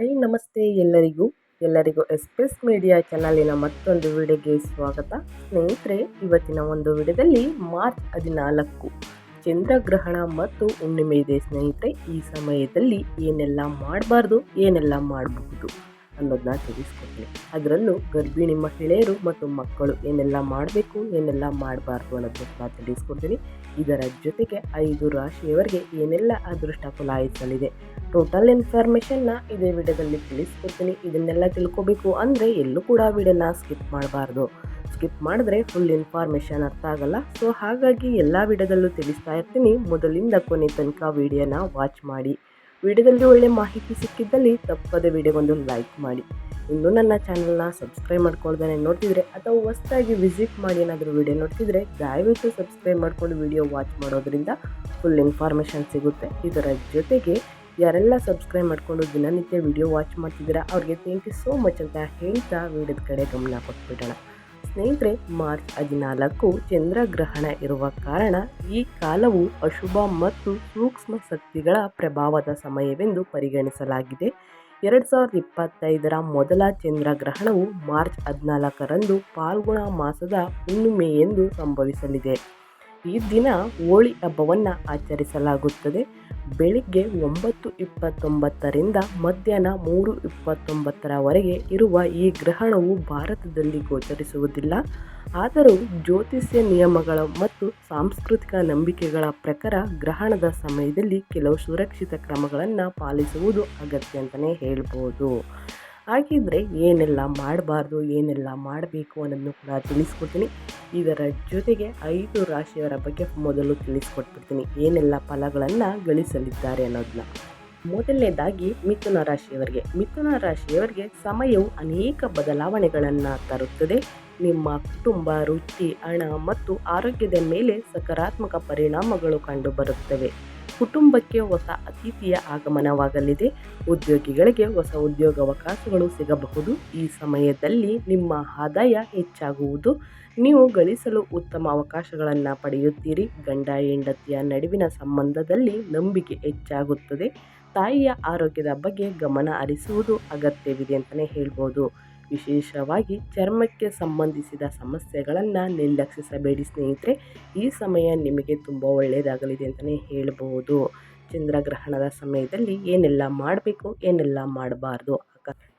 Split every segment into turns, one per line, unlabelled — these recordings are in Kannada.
ಹೈ ನಮಸ್ತೆ ಎಲ್ಲರಿಗೂ ಎಲ್ಲರಿಗೂ ಎಸ್ಪೆಸ್ ಮೀಡಿಯಾ ಚಾನಲಿನ ಮತ್ತೊಂದು ವಿಡಿಯೋಗೆ ಸ್ವಾಗತ. ಸ್ನೇಹಿತರೆ, ಇವತ್ತಿನ ಒಂದು ವಿಡಿಯೋದಲ್ಲಿ ಮಾರ್ಚ್ ಹದಿನಾಲ್ಕು, ಚಂದ್ರಗ್ರಹಣ ಮತ್ತು ಹುಣ್ಣಿಮೆ ಇದೆ. ಸ್ನೇಹಿತರೆ, ಈ ಸಮಯದಲ್ಲಿ ಏನೆಲ್ಲ ಮಾಡಬಾರ್ದು, ಏನೆಲ್ಲ ಮಾಡಬಹುದು? ಅನ್ನೋದನ್ನ ತಿಳಿಸ್ಕೊಡ್ತೀನಿ ಅದರಲ್ಲೂ ಗರ್ಭಿಣಿ ಮಹಿಳೆಯರು ಮತ್ತು ಮಕ್ಕಳು ಏನೆಲ್ಲ ಮಾಡಬೇಕು, ಏನೆಲ್ಲ ಮಾಡಬಾರ್ದು ಅನ್ನೋದನ್ನ ತಿಳಿಸ್ಕೊಡ್ತೀನಿ. ಇದರ ಜೊತೆಗೆ ಐದು ರಾಶಿಯವರಿಗೆ ಏನೆಲ್ಲ ಅದೃಷ್ಟ ಫಲಾಯಿಸಲಿದೆ. ಟೋಟಲ್ ಇನ್ಫಾರ್ಮೇಷನ್ನ ಇದೇ ವಿಡಿಯೋದಲ್ಲಿ ತಿಳಿಸ್ಕೊಡ್ತೀನಿ. ಇದನ್ನೆಲ್ಲ ತಿಳ್ಕೊಬೇಕು ಅಂದರೆ ಎಲ್ಲೂ ಕೂಡ ವಿಡಿಯೋನ ಸ್ಕಿಪ್ ಮಾಡಬಾರ್ದು. ಸ್ಕಿಪ್ ಮಾಡಿದ್ರೆ ಫುಲ್ ಇನ್ಫಾರ್ಮೇಷನ್ ಅರ್ಥ ಆಗಲ್ಲ. ಸೊ ಹಾಗಾಗಿ ಎಲ್ಲ ವಿಡಿಯೋದಲ್ಲೂ ತಿಳಿಸ್ತಾ ಇರ್ತೀನಿ. ಮೊದಲಿಂದ ಕೊನೆ ತನಕ ವಿಡಿಯೋನ ವಾಚ್ ಮಾಡಿ. ವಿಡಿಯೋದಲ್ಲಿ ಒಳ್ಳೆ ಮಾಹಿತಿ ಸಿಕ್ಕಿದ್ದಲ್ಲಿ ತಪ್ಪದೆ ವಿಡಿಯೋಗೊಂದು ಲೈಕ್ ಮಾಡಿ. ಇನ್ನೂ ನನ್ನ ಚಾನಲ್ನ ಸಬ್ಸ್ಕ್ರೈಬ್ ಮಾಡ್ಕೊಳ್ದೇ ನೋಡ್ತಿದ್ರೆ ಅಥವಾ ಹೊಸದಾಗಿ ವಿಸಿಟ್ ಮಾಡಿ ಏನಾದರೂ ವಿಡಿಯೋ ನೋಡ್ತಿದ್ರೆ ದಯವಿಟ್ಟು ಸಬ್ಸ್ಕ್ರೈಬ್ ಮಾಡ್ಕೊಂಡು ವಿಡಿಯೋ ವಾಚ್ ಮಾಡೋದ್ರಿಂದ ಫುಲ್ ಇನ್ಫಾರ್ಮೇಷನ್ ಸಿಗುತ್ತೆ. ಇದರ ಜೊತೆಗೆ ಯಾರೆಲ್ಲ ಸಬ್ಸ್ಕ್ರೈಬ್ ಮಾಡಿಕೊಂಡು ದಿನನಿತ್ಯ ವಿಡಿಯೋ ವಾಚ್ ಮಾಡ್ತಿದ್ದೀರಾ, ಅವ್ರಿಗೆ ಥ್ಯಾಂಕ್ ಯು ಸೋ ಮಚ್ ಅಂತ ಹೇಳ್ತಾ ವಿಡಿಯೋದ ಕಡೆ ಗಮನ ಕೊಟ್ಬಿಡೋಣ. ಸ್ನೇಹಿತರೆ, ಮಾರ್ಚ್ ಹದಿನಾಲ್ಕು ಚಂದ್ರಗ್ರಹಣ ಇರುವ ಕಾರಣ ಈ ಕಾಲವು ಅಶುಭ ಮತ್ತು ಸೂಕ್ಷ್ಮ ಶಕ್ತಿಗಳ ಪ್ರಭಾವದ ಸಮಯವೆಂದು ಪರಿಗಣಿಸಲಾಗಿದೆ. ಎರಡು ಸಾವಿರದ ಇಪ್ಪತ್ತೈದರ ಮೊದಲ ಚಂದ್ರಗ್ರಹಣವು ಮಾರ್ಚ್ ಹದಿನಾಲ್ಕರಂದು ಪಾಲ್ಗುಣ ಮಾಸದ ಹುಣ್ಣಿಮೆಯೆಂದು ಸಂಭವಿಸಲಿದೆ. ಈ ದಿನ ಹೋಳಿ ಹಬ್ಬವನ್ನು ಆಚರಿಸಲಾಗುತ್ತದೆ. ಬೆಳಿಗ್ಗೆ ಒಂಬತ್ತು ಇಪ್ಪತ್ತೊಂಬತ್ತರಿಂದ ಮಧ್ಯಾಹ್ನ ಮೂರು ಇಪ್ಪತ್ತೊಂಬತ್ತರವರೆಗೆ ಇರುವ ಈ ಗ್ರಹಣವು ಭಾರತದಲ್ಲಿ ಗೋಚರಿಸುವುದಿಲ್ಲ. ಆದರೂ ಜ್ಯೋತಿಷ್ಯ ನಿಯಮಗಳ ಮತ್ತು ಸಾಂಸ್ಕೃತಿಕ ನಂಬಿಕೆಗಳ ಪ್ರಕಾರ ಗ್ರಹಣದ ಸಮಯದಲ್ಲಿ ಕೆಲವು ಸುರಕ್ಷಿತ ಕ್ರಮಗಳನ್ನು ಪಾಲಿಸುವುದು ಅಗತ್ಯ ಅಂತಲೇ ಹೇಳ್ಬೋದು. ಹಾಗಿದ್ರೆ ಏನೆಲ್ಲ ಮಾಡಬಾರ್ದು, ಏನೆಲ್ಲ ಮಾಡಬೇಕು ಅನ್ನೋದನ್ನು ಕೂಡ ತಿಳಿಸ್ಕೊಡ್ತೀನಿ. ಇದರ ಜೊತೆಗೆ ಐದು ರಾಶಿಯವರ ಬಗ್ಗೆ ಮೊದಲು ತಿಳಿಸ್ಕೊಟ್ಬಿಡ್ತೀನಿ. ಏನೆಲ್ಲ ಫಲಗಳನ್ನು ಗಳಿಸಲಿದ್ದಾರೆ ಅನ್ನೋದನ್ನ. ಮೊದಲನೇದಾಗಿ ಮಿಥುನ ರಾಶಿಯವರಿಗೆ. ಮಿಥುನ ರಾಶಿಯವರಿಗೆ ಸಮಯವು ಅನೇಕ ಬದಲಾವಣೆಗಳನ್ನು ತರುತ್ತದೆ. ನಿಮ್ಮ ಕುಟುಂಬ ರುಚಿ ಹಣ ಮತ್ತು ಆರೋಗ್ಯದ ಮೇಲೆ ಸಕಾರಾತ್ಮಕ ಪರಿಣಾಮಗಳು ಕಂಡುಬರುತ್ತವೆ. ಕುಟುಂಬಕ್ಕೆ ಹೊಸ ಅತಿಥಿಯ ಆಗಮನವಾಗಲಿದೆ. ಉದ್ಯೋಗಿಗಳಿಗೆ ಹೊಸ ಉದ್ಯೋಗಾವಕಾಶಗಳು ಸಿಗಬಹುದು. ಈ ಸಮಯದಲ್ಲಿ ನಿಮ್ಮ ಆದಾಯ ಹೆಚ್ಚಾಗುವುದು. ನೀವು ಗಳಿಸಲು ಉತ್ತಮ ಅವಕಾಶಗಳನ್ನು ಪಡೆಯುತ್ತೀರಿ. ಗಂಡ, ಹೆಂಡತಿಯ ನಡುವಿನ ಸಂಬಂಧದಲ್ಲಿ ನಂಬಿಕೆ ಹೆಚ್ಚಾಗುತ್ತದೆ. ತಾಯಿಯ ಆರೋಗ್ಯದ ಬಗ್ಗೆ ಗಮನ ಹರಿಸುವುದು ಅಗತ್ಯವಿದೆ ಅಂತಲೇ ಹೇಳ್ಬೋದು. ವಿಶೇಷವಾಗಿ ಚರ್ಮಕ್ಕೆ ಸಂಬಂಧಿಸಿದ ಸಮಸ್ಯೆಗಳನ್ನು ನಿರ್ಲಕ್ಷಿಸಬೇಡಿ ಸ್ನೇಹಿತರೆ. ಈ ಸಮಯ ನಿಮಗೆ ತುಂಬ ಒಳ್ಳೆಯದಾಗಲಿದೆ ಅಂತಲೇ ಹೇಳಬಹುದು. ಚಂದ್ರಗ್ರಹಣದ ಸಮಯದಲ್ಲಿ ಏನೆಲ್ಲ ಮಾಡಬೇಕು, ಏನೆಲ್ಲ ಮಾಡಬಾರ್ದು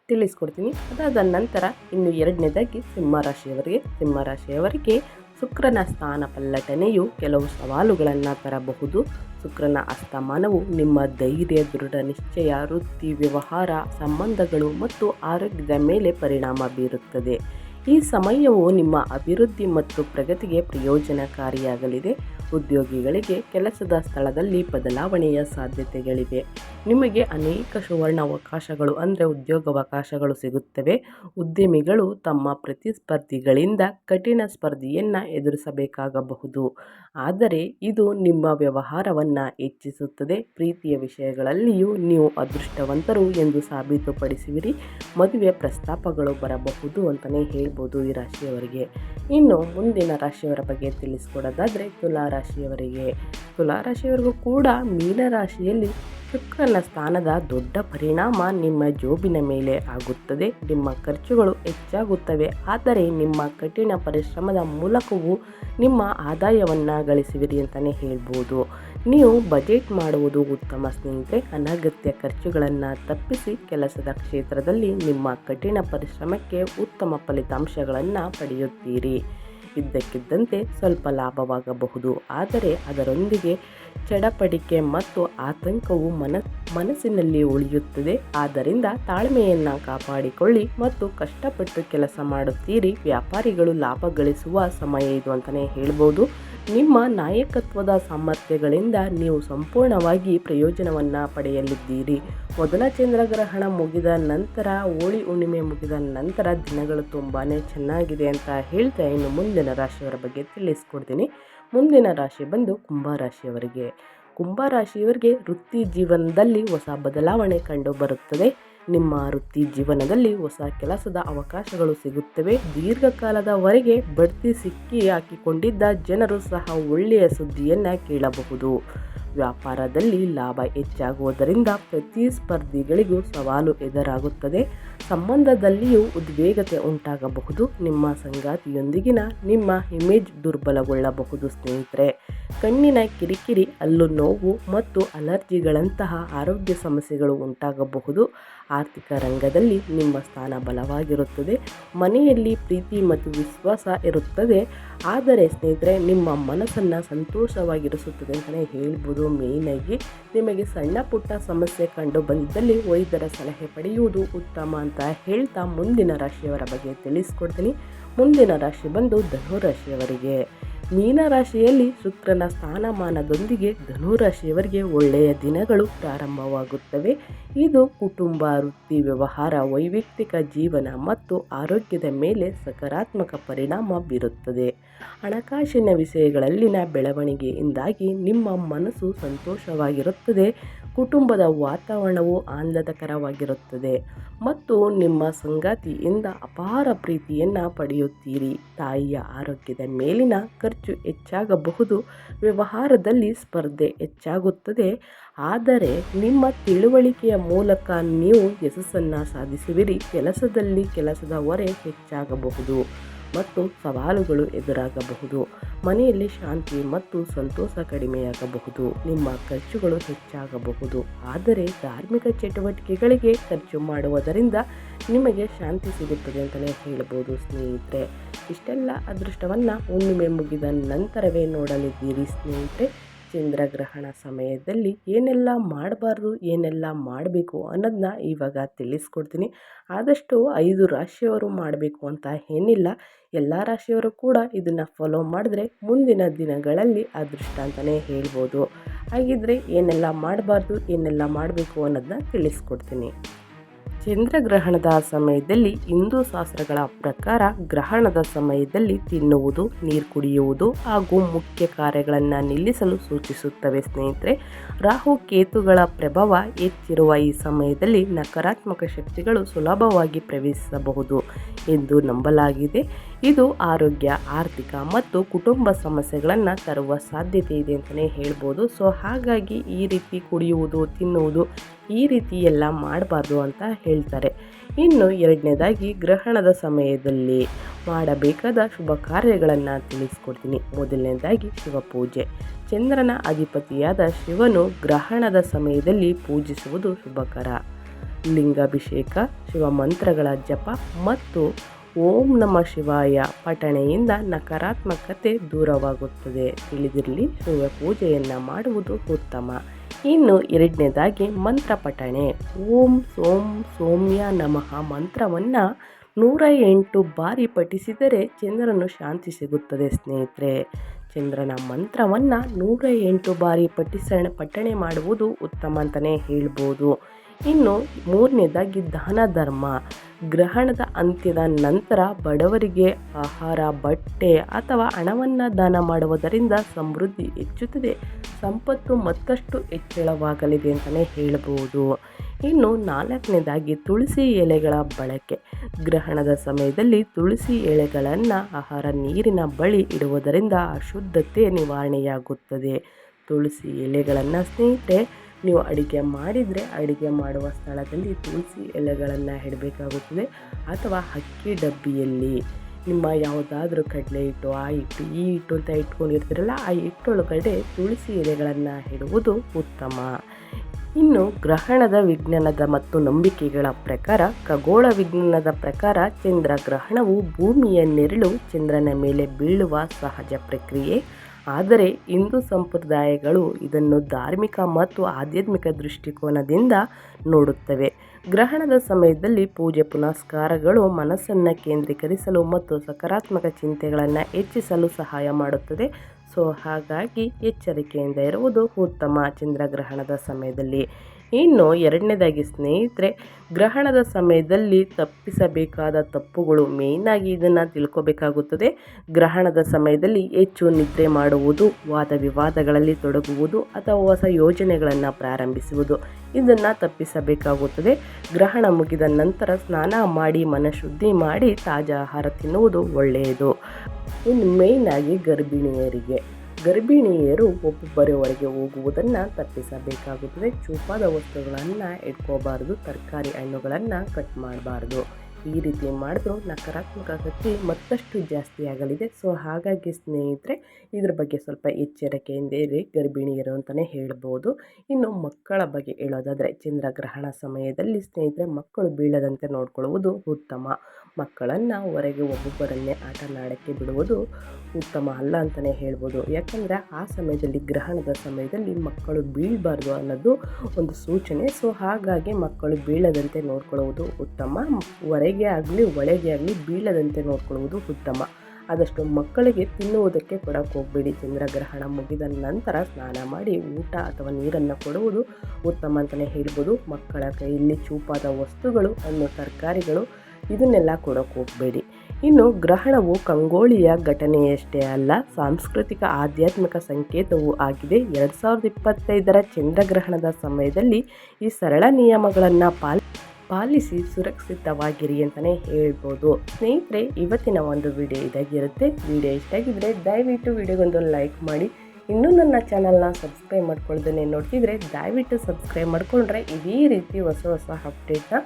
ತಿಳಿಸ್ಕೊಡ್ತೀನಿ. ಅದಾದ ನಂತರ ಇನ್ನು ಎರಡನೇದಾಗಿ ಸಿಂಹರಾಶಿಯವರಿಗೆ ಸಿಂಹರಾಶಿಯವರಿಗೆ ಶುಕ್ರನ ಸ್ಥಾನ ಪಲ್ಲಟನೆಯು ಕೆಲವು ಸವಾಲುಗಳನ್ನು ತರಬಹುದು. ಶುಕ್ರನ ಅಸ್ತಮಾನವು ನಿಮ್ಮ ಧೈರ್ಯ, ದೃಢ ನಿಶ್ಚಯ, ವೃತ್ತಿ, ವ್ಯವಹಾರ, ಸಂಬಂಧಗಳು ಮತ್ತು ಆರೋಗ್ಯದ ಮೇಲೆ ಪರಿಣಾಮ ಬೀರುತ್ತದೆ. ಈ ಸಮಯವು ನಿಮ್ಮ ಅಭಿವೃದ್ಧಿ ಮತ್ತು ಪ್ರಗತಿಗೆ ಪ್ರಯೋಜನಕಾರಿಯಾಗಲಿದೆ. ಉದ್ಯೋಗಿಗಳಿಗೆ ಕೆಲಸದ ಸ್ಥಳದಲ್ಲಿ ಬದಲಾವಣೆಯ ಸಾಧ್ಯತೆಗಳಿವೆ. ನಿಮಗೆ ಅನೇಕ ಸುವರ್ಣಾವಕಾಶಗಳು ಅಂದರೆ ಉದ್ಯೋಗಾವಕಾಶಗಳು ಸಿಗುತ್ತವೆ. ಉದ್ಯಮಿಗಳು ತಮ್ಮ ಪ್ರತಿಸ್ಪರ್ಧಿಗಳಿಂದ ಕಠಿಣ ಸ್ಪರ್ಧೆಯನ್ನು ಎದುರಿಸಬೇಕಾಗಬಹುದು. ಆದರೆ ಇದು ನಿಮ್ಮ ವ್ಯವಹಾರವನ್ನು ಹೆಚ್ಚಿಸುತ್ತದೆ. ಪ್ರೀತಿಯ ವಿಷಯಗಳಲ್ಲಿಯೂ ನೀವು ಅದೃಷ್ಟವಂತರು ಎಂದು ಸಾಬೀತುಪಡಿಸುವಿರಿ. ಮದುವೆ ಪ್ರಸ್ತಾಪಗಳು ಬರಬಹುದು ಅಂತಲೇ ಹೇಳ್ಬೋದು ಈ ರಾಶಿಯವರಿಗೆ. ಇನ್ನು ಮುಂದಿನ ರಾಶಿಯವರ ಬಗ್ಗೆ ತಿಳಿಸ್ಕೊಡೋದಾದರೆ ತುಲಾ ರಾಶಿಯವರಿಗೆ. ತುಲಾ ರಾಶಿಯವರಿಗೂ ಕೂಡ ಮೀನರಾಶಿಯಲ್ಲಿ ಶುಕ್ರನ ಸ್ಥಾನದ ದೊಡ್ಡ ಪರಿಣಾಮ ನಿಮ್ಮ ಜೋಬಿನ ಮೇಲೆ ಆಗುತ್ತದೆ. ನಿಮ್ಮ ಖರ್ಚುಗಳು ಹೆಚ್ಚಾಗುತ್ತವೆ. ಆದರೆ ನಿಮ್ಮ ಕಠಿಣ ಪರಿಶ್ರಮದ ಮೂಲಕವೂ ನಿಮ್ಮ ಆದಾಯವನ್ನು ಗಳಿಸುವಿರಿ ಅಂತಲೇ ಹೇಳ್ಬೋದು. ನೀವು ಬಜೆಟ್ ಮಾಡುವುದು ಉತ್ತಮ ಸ್ನೇಹಿತರೆ. ಅನಗತ್ಯ ಖರ್ಚುಗಳನ್ನು ತಪ್ಪಿಸಿ ಕೆಲಸದ ಕ್ಷೇತ್ರದಲ್ಲಿ ನಿಮ್ಮ ಕಠಿಣ ಪರಿಶ್ರಮಕ್ಕೆ ಉತ್ತಮ ಫಲಿತಾಂಶಗಳನ್ನು ಪಡೆಯುತ್ತೀರಿ. ಇದ್ದಕ್ಕಿದ್ದಂತೆ ಸ್ವಲ್ಪ ಲಾಭವಾಗಬಹುದು. ಆದರೆ ಅದರೊಂದಿಗೆ ಚಡಪಡಿಕೆ ಮತ್ತು ಆತಂಕವು ಮನ, ಮನಸ್ಸಿನಲ್ಲಿ ಉಳಿಯುತ್ತದೆ. ಆದ್ದರಿಂದ ತಾಳ್ಮೆಯನ್ನು ಕಾಪಾಡಿಕೊಳ್ಳಿ ಮತ್ತು ಕಷ್ಟಪಟ್ಟು ಕೆಲಸ ಮಾಡುತ್ತೀರಿ. ವ್ಯಾಪಾರಿಗಳು ಲಾಭ ಗಳಿಸುವ ಸಮಯ ಇದು ಅಂತಲೇ ಹೇಳ್ಬೋದು. ನಿಮ್ಮ ನಾಯಕತ್ವದ ಸಾಮರ್ಥ್ಯಗಳಿಂದ ನೀವು ಸಂಪೂರ್ಣವಾಗಿ ಪ್ರಯೋಜನವನ್ನು ಪಡೆಯಲಿದ್ದೀರಿ. ಮೊದಲ ಚಂದ್ರಗ್ರಹಣ ಮುಗಿದ ನಂತರ, ಹೋಳಿ ಹುಣ್ಣಿಮೆ ಮುಗಿದ ನಂತರ ದಿನಗಳು ತುಂಬಾ ಚೆನ್ನಾಗಿದೆ ಅಂತ ಹೇಳ್ತಾ ಇನ್ನು ಮುಂದಿನ ರಾಶಿಯವರ ಬಗ್ಗೆ ತಿಳಿಸ್ಕೊಡ್ತೀನಿ. ಮುಂದಿನ ರಾಶಿ ಬಂದು ಕುಂಭ ರಾಶಿಯವರಿಗೆ. ಕುಂಭ ರಾಶಿಯವರಿಗೆ ವೃತ್ತಿ ಜೀವನದಲ್ಲಿ ಹೊಸ ಬದಲಾವಣೆ ಕಂಡು ಬರುತ್ತದೆ. ನಿಮ್ಮ ವೃತ್ತಿ ಜೀವನದಲ್ಲಿ ಹೊಸ ಕೆಲಸದ ಅವಕಾಶಗಳು ಸಿಗುತ್ತವೆ. ದೀರ್ಘಕಾಲದವರೆಗೆ ಬಡ್ತಿ ಸಿಕ್ಕಿ ಹಾಕಿಕೊಂಡಿದ್ದ ಜನರು ಸಹ ಒಳ್ಳೆಯ ಸುದ್ದಿಯನ್ನು ಕೇಳಬಹುದು. ವ್ಯಾಪಾರದಲ್ಲಿ ಲಾಭ ಹೆಚ್ಚಾಗುವುದರಿಂದ ಪ್ರತಿಸ್ಪರ್ಧಿಗಳಿಗೂ ಸವಾಲು ಎದುರಾಗುತ್ತದೆ. ಸಂಬಂಧದಲ್ಲಿಯೂ ಉದ್ವೇಗತೆ ಉಂಟಾಗಬಹುದು. ನಿಮ್ಮ ಸಂಗಾತಿಯೊಂದಿಗಿನ ನಿಮ್ಮ ಇಮೇಜ್ ದುರ್ಬಲಗೊಳ್ಳಬಹುದು ಸ್ನೇಹಿತರೆ. ಕಣ್ಣಿನ ಕಿರಿಕಿರಿ ಅಲ್ಲು ನೋವು ಮತ್ತು ಅಲರ್ಜಿಗಳಂತಹ ಆರೋಗ್ಯ ಸಮಸ್ಯೆಗಳು ಉಂಟಾಗಬಹುದು. ಆರ್ಥಿಕ ರಂಗದಲ್ಲಿ ನಿಮ್ಮ ಸ್ಥಾನ ಬಲವಾಗಿರುತ್ತದೆ. ಮನೆಯಲ್ಲಿ ಪ್ರೀತಿ ಮತ್ತು ವಿಶ್ವಾಸ ಇರುತ್ತದೆ. ಆದರೆ ಸ್ನೇಹಿತರೆ, ನಿಮ್ಮ ಮನಸ್ಸನ್ನು ಸಂತೋಷವಾಗಿರಿಸುತ್ತದೆ ಅಂತಲೇ ಹೇಳ್ಬೋದು. ಮೇಯ್ನಾಗಿ ನಿಮಗೆ ಸಣ್ಣ ಪುಟ್ಟ ಸಮಸ್ಯೆ ಕಂಡು ಬಂದಿದ್ದಲ್ಲಿ ವೈದ್ಯರ ಸಲಹೆ ಪಡೆಯುವುದು ಉತ್ತಮ ಅಂತ ಹೇಳ್ತಾ ಮುಂದಿನ ರಾಶಿಯವರ ಬಗ್ಗೆ ತಿಳಿಸ್ಕೊಡ್ತೀನಿ. ಮುಂದಿನ ರಾಶಿ ಬಂದು ಧನುರಾಶಿಯವರಿಗೆ ಮೀನರಾಶಿಯಲ್ಲಿ ಶುಕ್ರನ ಸ್ಥಾನಮಾನದೊಂದಿಗೆ ಧನುರಾಶಿಯವರಿಗೆ ಒಳ್ಳೆಯ ದಿನಗಳು ಪ್ರಾರಂಭವಾಗುತ್ತವೆ. ಇದು ಕುಟುಂಬ, ವೃತ್ತಿ, ವ್ಯವಹಾರ, ವೈಯಕ್ತಿಕ ಜೀವನ ಮತ್ತು ಆರೋಗ್ಯದ ಮೇಲೆ ಸಕಾರಾತ್ಮಕ ಪರಿಣಾಮ ಬೀರುತ್ತದೆ. ಹಣಕಾಸಿನ ವಿಷಯಗಳಲ್ಲಿನ ಬೆಳವಣಿಗೆಯಿಂದಾಗಿ ನಿಮ್ಮ ಮನಸ್ಸು ಸಂತೋಷವಾಗಿರುತ್ತದೆ, ಕುಟುಂಬದ ವಾತಾವರಣವು ಆಹ್ಲಾದಕರವಾಗಿರುತ್ತದೆ ಮತ್ತು ನಿಮ್ಮ ಸಂಗಾತಿಯಿಂದ ಅಪಾರ ಪ್ರೀತಿಯನ್ನು ಪಡೆಯುತ್ತೀರಿ. ತಾಯಿಯ ಆರೋಗ್ಯದ ಮೇಲಿನ ಖರ್ಚು ಹೆಚ್ಚಾಗಬಹುದು, ವ್ಯವಹಾರದಲ್ಲಿ ಸ್ಪರ್ಧೆ ಹೆಚ್ಚಾಗುತ್ತದೆ, ಆದರೆ ನಿಮ್ಮ ತಿಳುವಳಿಕೆಯ ಮೂಲಕ ನೀವು ಯಶಸ್ಸನ್ನು ಸಾಧಿಸುವಿರಿ, ಕೆಲಸದಲ್ಲಿ ಕೆಲಸದ ಹೊರೆ ಹೆಚ್ಚಾಗಬಹುದು. ಮತ್ತು ಸವಾಲುಗಳು ಎದುರಾಗಬಹುದು. ಮನೆಯಲ್ಲಿ ಶಾಂತಿ ಮತ್ತು ಸಂತೋಷ ಕಡಿಮೆಯಾಗಬಹುದು. ನಿಮ್ಮ ಖರ್ಚುಗಳು ಹೆಚ್ಚಾಗಬಹುದು. ಆದರೆ ಧಾರ್ಮಿಕ ಚಟುವಟಿಕೆಗಳಿಗೆ ಖರ್ಚು ಮಾಡುವುದರಿಂದ ನಿಮಗೆ ಶಾಂತಿ ಸಿಗುತ್ತದೆ ಅಂತಲೇ ಹೇಳ್ಬೋದು ಸ್ನೇಹಿತರೆ. ಇಷ್ಟೆಲ್ಲ ಅದೃಷ್ಟವನ್ನು ಹುಣ್ಣಿಮೆ ಮುಗಿದ ನಂತರವೇ ನೋಡಲಿದ್ದೀರಿ ಸ್ನೇಹಿತರೆ. ಚಂದ್ರಗ್ರಹಣ ಸಮಯದಲ್ಲಿ ಏನೆಲ್ಲ ಮಾಡಬಾರ್ದು, ಏನೆಲ್ಲ ಮಾಡಬೇಕು ಅನ್ನೋದನ್ನ ಇವಾಗ ತಿಳಿಸ್ಕೊಡ್ತೀನಿ. ಆದಷ್ಟು ಐದು ರಾಶಿಯವರು ಮಾಡಬೇಕು ಅಂತ ಏನಿಲ್ಲ. ಎಲ್ಲ ರಾಶಿಯವರು ಕೂಡ ಇದನ್ನು ಫಾಲೋ ಮಾಡಿದ್ರೆ ಮುಂದಿನ ದಿನಗಳಲ್ಲಿ ಅದೃಷ್ಟ ಅಂತಲೇ ಹೇಳ್ಬೋದು. ಹಾಗಿದ್ರೆ ಏನೆಲ್ಲ ಮಾಡಬಾರ್ದು, ಏನೆಲ್ಲ ಮಾಡಬೇಕು ಅನ್ನೋದನ್ನ ತಿಳಿಸ್ಕೊಡ್ತೀನಿ. ಚಂದ್ರಗ್ರಹಣದ ಸಮಯದಲ್ಲಿ ಹಿಂದೂ ಶಾಸ್ತ್ರಗಳ ಪ್ರಕಾರ ಗ್ರಹಣದ ಸಮಯದಲ್ಲಿ ತಿನ್ನುವುದು, ನೀರು ಕುಡಿಯುವುದು ಹಾಗೂ ಮುಖ್ಯ ಕಾರ್ಯಗಳನ್ನು ನಿಲ್ಲಿಸಲು ಸೂಚಿಸುತ್ತವೆ ಸ್ನೇಹಿತರೆ. ರಾಹು ಕೇತುಗಳ ಪ್ರಭಾವ ಹೆಚ್ಚಿರುವ ಈ ಸಮಯದಲ್ಲಿ ನಕಾರಾತ್ಮಕ ಶಕ್ತಿಗಳು ಸುಲಭವಾಗಿ ಪ್ರವೇಶಿಸಬಹುದು. ಎಂದು ನಂಬಲಾಗಿದೆ. ಇದು ಆರೋಗ್ಯ, ಆರ್ಥಿಕ ಮತ್ತು ಕುಟುಂಬ ಸಮಸ್ಯೆಗಳನ್ನು ತರುವ ಸಾಧ್ಯತೆ ಇದೆ ಅಂತಲೇ ಹೇಳ್ಬೋದು. ಸೊ, ಹಾಗಾಗಿ ಈ ರೀತಿ ಕುಡಿಯುವುದು, ತಿನ್ನುವುದು ಈ ರೀತಿ ಎಲ್ಲ ಮಾಡಬಾರ್ದು ಅಂತ ಹೇಳ್ತಾರೆ. ಇನ್ನು ಎರಡನೇದಾಗಿ ಗ್ರಹಣದ ಸಮಯದಲ್ಲಿ ಮಾಡಬೇಕಾದ ಶುಭ ಕಾರ್ಯಗಳನ್ನು ತಿಳಿಸ್ಕೊಡ್ತೀನಿ. ಮೊದಲನೇದಾಗಿ ಶಿವಪೂಜೆ ಚಂದ್ರನ ಅಧಿಪತಿಯಾದ ಶಿವನು ಗ್ರಹಣದ ಸಮಯದಲ್ಲಿ ಪೂಜಿಸುವುದು ಶುಭಕರ. ಲಿಂಗಾಭಿಷೇಕ ಶಿವ ಮಂತ್ರಗಳ ಜಪ ಮತ್ತು ಓಂ ನಮ ಶಿವಾಯ ಪಠಣೆಯಿಂದ ನಕಾರಾತ್ಮಕತೆ ದೂರವಾಗುತ್ತದೆ. ತಿಳಿದಿರಲಿ, ಶಿವ ಪೂಜೆಯನ್ನು ಮಾಡುವುದು ಉತ್ತಮ. ಇನ್ನು ಎರಡನೇದಾಗಿ ಮಂತ್ರ ಪಠಣೆ. ಓಂ ಸೋಂ ಸೌಮ್ಯ ನಮಃ ಮಂತ್ರವನ್ನು ನೂರ ಎಂಟು ಬಾರಿ ಪಠಿಸಿದರೆ ಚಂದ್ರನು ಶಾಂತಿ ಸಿಗುತ್ತದೆ ಸ್ನೇಹಿತರೆ. ಚಂದ್ರನ ಮಂತ್ರವನ್ನು ನೂರ ಎಂಟು ಬಾರಿ ಪಠಿಸ, ಪಠಣೆ ಮಾಡುವುದು ಉತ್ತಮ ಅಂತಲೇ ಹೇಳ್ಬೋದು. ಇನ್ನು ಮೂರನೇದಾಗಿ ದಾನ ಧರ್ಮ, ಗ್ರಹಣದ ಅಂತ್ಯದ ನಂತರ ಬಡವರಿಗೆ ಆಹಾರ, ಬಟ್ಟೆ ಅಥವಾ ಹಣವನ್ನು ದಾನ ಮಾಡುವುದರಿಂದ ಸಮೃದ್ಧಿ ಹೆಚ್ಚುತ್ತದೆ. ಸಂಪತ್ತು ಮತ್ತಷ್ಟು ಹೆಚ್ಚಳವಾಗಲಿದೆ ಅಂತಲೇ ಹೇಳಬಹುದು ಇನ್ನು ನಾಲ್ಕನೇದಾಗಿ ತುಳಸಿ ಎಲೆಗಳ ಬಳಕೆ. ಗ್ರಹಣದ ಸಮಯದಲ್ಲಿ ತುಳಸಿ ಎಲೆಗಳನ್ನು ಆಹಾರ, ನೀರಿನ ಬಳಿ ಇಡುವುದರಿಂದ ಅಶುದ್ಧತೆ ನಿವಾರಣೆಯಾಗುತ್ತದೆ. ತುಳಸಿ ಎಲೆಗಳನ್ನು ಸ್ನೇಹಿತರೆ ನೀವು ಅಡುಗೆ ಮಾಡಿದರೆ ಅಡುಗೆ ಮಾಡುವ ಸ್ಥಳದಲ್ಲಿ ತುಳಸಿ ಎಲೆಗಳನ್ನು ಇಡಬೇಕಾಗುತ್ತದೆ ಅಥವಾ ಅಕ್ಕಿ ಡಬ್ಬಿಯಲ್ಲಿ. ನಿಮ್ಮ ಯಾವುದಾದ್ರೂ ಕಡಲೆ ಹಿಟ್ಟು, ಆ ಹಿಟ್ಟು, ಈ ಹಿಟ್ಟು ಅಂತ ಇಟ್ಕೊಂಡಿರ್ತೀರಲ್ಲ, ಆ ಹಿಟ್ಟೊಳಗಡೆ ತುಳಸಿ ಎಲೆಗಳನ್ನು ಇಡುವುದು ಉತ್ತಮ. ಇನ್ನು ಗ್ರಹಣದ ವಿಜ್ಞಾನದ ಮತ್ತು ನಂಬಿಕೆಗಳ ಪ್ರಕಾರ, ಖಗೋಳ ವಿಜ್ಞಾನದ ಪ್ರಕಾರ ಚಂದ್ರ ಗ್ರಹಣವು ಭೂಮಿಯ ನೆರಳು ಚಂದ್ರನ ಮೇಲೆ ಬೀಳುವ ಸಹಜ ಪ್ರಕ್ರಿಯೆ. ಆದರೆ ಹಿಂದೂ ಸಂಪ್ರದಾಯಗಳು ಇದನ್ನು ಧಾರ್ಮಿಕ ಮತ್ತು ಆಧ್ಯಾತ್ಮಿಕ ದೃಷ್ಟಿಕೋನದಿಂದ ನೋಡುತ್ತವೆ. ಗ್ರಹಣದ ಸಮಯದಲ್ಲಿ ಪೂಜೆ ಪುನಸ್ಕಾರಗಳು ಮನಸ್ಸನ್ನು ಕೇಂದ್ರೀಕರಿಸಲು ಮತ್ತು ಸಕಾರಾತ್ಮಕ ಚಿಂತೆಗಳನ್ನು ಹೆಚ್ಚಿಸಲು ಸಹಾಯ ಮಾಡುತ್ತದೆ. ಸೊ, ಹಾಗಾಗಿ ಎಚ್ಚರಿಕೆಯಿಂದ ಇರುವುದು ಉತ್ತಮ ಚಂದ್ರಗ್ರಹಣದ ಸಮಯದಲ್ಲಿ. ಇನ್ನು ಎರಡನೇದಾಗಿ ಸ್ನೇಹಿತರೆ, ಗ್ರಹಣದ ಸಮಯದಲ್ಲಿ ತಪ್ಪಿಸಬೇಕಾದ ತಪ್ಪುಗಳು ಮೇಯ್ನಾಗಿ ಇದನ್ನು ತಿಳ್ಕೊಬೇಕಾಗುತ್ತದೆ. ಗ್ರಹಣದ ಸಮಯದಲ್ಲಿ ಹೆಚ್ಚು ನಿದ್ರೆ ಮಾಡುವುದು ವಾದ ವಿವಾದಗಳಲ್ಲಿ ತೊಡಗುವುದು ಅಥವಾ ಹೊಸ ಯೋಜನೆಗಳನ್ನು ಪ್ರಾರಂಭಿಸುವುದು, ಇದನ್ನು ತಪ್ಪಿಸಬೇಕಾಗುತ್ತದೆ. ಗ್ರಹಣ ಮುಗಿದ ನಂತರ ಸ್ನಾನ ಮಾಡಿ ಮನಶುದ್ಧಿ ಮಾಡಿ ತಾಜಾ ಆಹಾರ ತಿನ್ನುವುದು ಒಳ್ಳೆಯದು. ಇನ್ನು ಮೇಯ್ನಾಗಿ ಗರ್ಭಿಣಿಯರಿಗೆ. ಗರ್ಭಿಣಿಯರು ಒಬ್ಬೊಬ್ಬರ ಹೊರಗೆ ಹೋಗುವುದನ್ನು ತಪ್ಪಿಸಬೇಕಾಗುತ್ತದೆ. ಚೂಪಾದ ವಸ್ತುಗಳನ್ನು ಇಟ್ಕೋಬಾರ್ದು ತರಕಾರಿ ಹಣ್ಣುಗಳನ್ನು ಕಟ್ ಮಾಡಬಾರ್ದು. ಈ ರೀತಿ ಮಾಡಿದ್ರು, ನಕಾರಾತ್ಮಕ ಶಕ್ತಿ ಮತ್ತಷ್ಟು ಜಾಸ್ತಿ ಆಗಲಿದೆ. ಸೊ, ಹಾಗಾಗಿ ಸ್ನೇಹಿತರೆ, ಇದ್ರ ಬಗ್ಗೆ ಸ್ವಲ್ಪ ಎಚ್ಚರಿಕೆಯಿಂದ ಇರಿ, ಗರ್ಭಿಣಿಯರು ಅಂತಲೇ ಹೇಳ್ಬೋದು. ಇನ್ನು ಮಕ್ಕಳ ಬಗ್ಗೆ ಹೇಳೋದಾದರೆ, ಚಂದ್ರಗ್ರಹಣ ಸಮಯದಲ್ಲಿ ಸ್ನೇಹಿತರೆ, ಮಕ್ಕಳು ಬೀಳದಂತೆ ನೋಡ್ಕೊಳ್ಳುವುದು ಉತ್ತಮ. ಮಕ್ಕಳನ್ನು ಹೊರಗೆ ಒಬ್ಬೊಬ್ಬರನ್ನೇ ಆಟನಾಡೋಕ್ಕೆ ಬಿಡುವುದು ಉತ್ತಮ ಅಲ್ಲ ಅಂತಲೇ ಹೇಳ್ಬೋದು. ಯಾಕಂದರೆ, ಆ ಸಮಯದಲ್ಲಿ, ಗ್ರಹಣದ ಸಮಯದಲ್ಲಿ ಮಕ್ಕಳು ಬೀಳಬಾರ್ದು ಅನ್ನೋದು ಒಂದು ಸೂಚನೆ. ಸೊ, ಹಾಗಾಗಿ ಮಕ್ಕಳು ಬೀಳದಂತೆ ನೋಡ್ಕೊಳ್ಳುವುದು ಉತ್ತಮ. ಹೊರಗೆ ಆಗಲಿ, ಒಳಗೆ ಆಗಲಿ ಬೀಳದಂತೆ ನೋಡ್ಕೊಳ್ಳುವುದು ಉತ್ತಮ. ಆದಷ್ಟು ಮಕ್ಕಳಿಗೆ ತಿನ್ನುವುದಕ್ಕೆ ಕೊಡಕ್ಕೆ ಹೋಗಬೇಡಿ. ಚಂದ್ರಗ್ರಹಣ ಮುಗಿದ ನಂತರ ಸ್ನಾನ ಮಾಡಿ ಊಟ ಅಥವಾ ನೀರನ್ನು ಕೊಡುವುದು ಉತ್ತಮ ಅಂತಲೇ ಹೇಳ್ಬೋದು. ಮಕ್ಕಳ ಕೈಯಲ್ಲಿ ಚೂಪಾದ ವಸ್ತುಗಳು ಹಣ್ಣು, ತರಕಾರಿಗಳು ಇದನ್ನೆಲ್ಲ ಕೊಡೋಕ್ಕೆ ಹೋಗಬೇಡಿ. ಇನ್ನು ಗ್ರಹಣವು ಕಂಗೋಳಿಯ ಘಟನೆಯಷ್ಟೇ ಅಲ್ಲ, ಸಾಂಸ್ಕೃತಿಕ ಆಧ್ಯಾತ್ಮಿಕ ಸಂಕೇತವೂ ಆಗಿದೆ. ಎರಡು ಸಾವಿರದ ಇಪ್ಪತ್ತೈದರ ಚಂದ್ರಗ್ರಹಣದ ಸಮಯದಲ್ಲಿ ಈ ಸರಳ ನಿಯಮಗಳನ್ನು ಪಾಲ್ ಪಾಲಿಸಿ ಸುರಕ್ಷಿತವಾಗಿರಿ ಅಂತಲೇ ಹೇಳ್ಬೋದು. ಸ್ನೇಹಿತರೆ, ಇವತ್ತಿನ ಒಂದು ವಿಡಿಯೋ ಇದಾಗಿರುತ್ತೆ. ವಿಡಿಯೋ ಇಷ್ಟ ಆಗಿದ್ರೆ ದಯವಿಟ್ಟು ವಿಡಿಯೋಗೊಂದು ಲೈಕ್ ಮಾಡಿ. ಇನ್ನೂ ನನ್ನ ಚಾನಲ್ನ ಸಬ್ಸ್ಕ್ರೈಬ್ ಮಾಡ್ಕೊಳ್ದೇನೆ ನೋಡ್ತಿದ್ರೆ ದಯವಿಟ್ಟು ಸಬ್ಸ್ಕ್ರೈಬ್ ಮಾಡಿಕೊಂಡ್ರೆ ಇದೇ ರೀತಿ ಹೊಸ ಹೊಸ ಅಪ್ಡೇಟ್ನ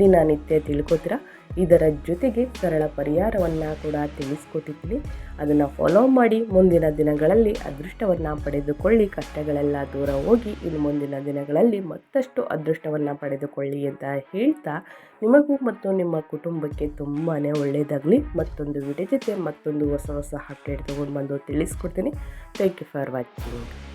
ದಿನನಿತ್ಯ ತಿಳ್ಕೊತೀರಾ? ಇದರ ಜೊತೆಗೆ ಸರಳ ಪರಿಹಾರವನ್ನು ಕೂಡ ತಿಳಿಸ್ಕೊಟ್ಟಿದ್ದೀನಿ. ಅದನ್ನು ಫಾಲೋ ಮಾಡಿ ಮುಂದಿನ ದಿನಗಳಲ್ಲಿ ಅದೃಷ್ಟವನ್ನು ಪಡೆದುಕೊಳ್ಳಿ. ಕಷ್ಟಗಳೆಲ್ಲ ದೂರ ಹೋಗಿ ಇನ್ನು ಮುಂದಿನ ದಿನಗಳಲ್ಲಿ ಮತ್ತಷ್ಟು ಅದೃಷ್ಟವನ್ನು ಪಡೆದುಕೊಳ್ಳಿ ಅಂತ ಹೇಳ್ತಾ ನಿಮಗೂ ಮತ್ತು ನಿಮ್ಮ ಕುಟುಂಬಕ್ಕೆ ತುಂಬಾ ಒಳ್ಳೆಯದಾಗಲಿ ಮತ್ತೊಂದು ವಿಡಿಯೋ ಜೊತೆ ಮತ್ತೊಂದು ಹೊಸ ಹೊಸ ಅಪ್ಡೇಟ್ ತೊಗೊಂಡು ಬಂದು ತಿಳಿಸ್ಕೊಡ್ತೀನಿ. Thank you for watching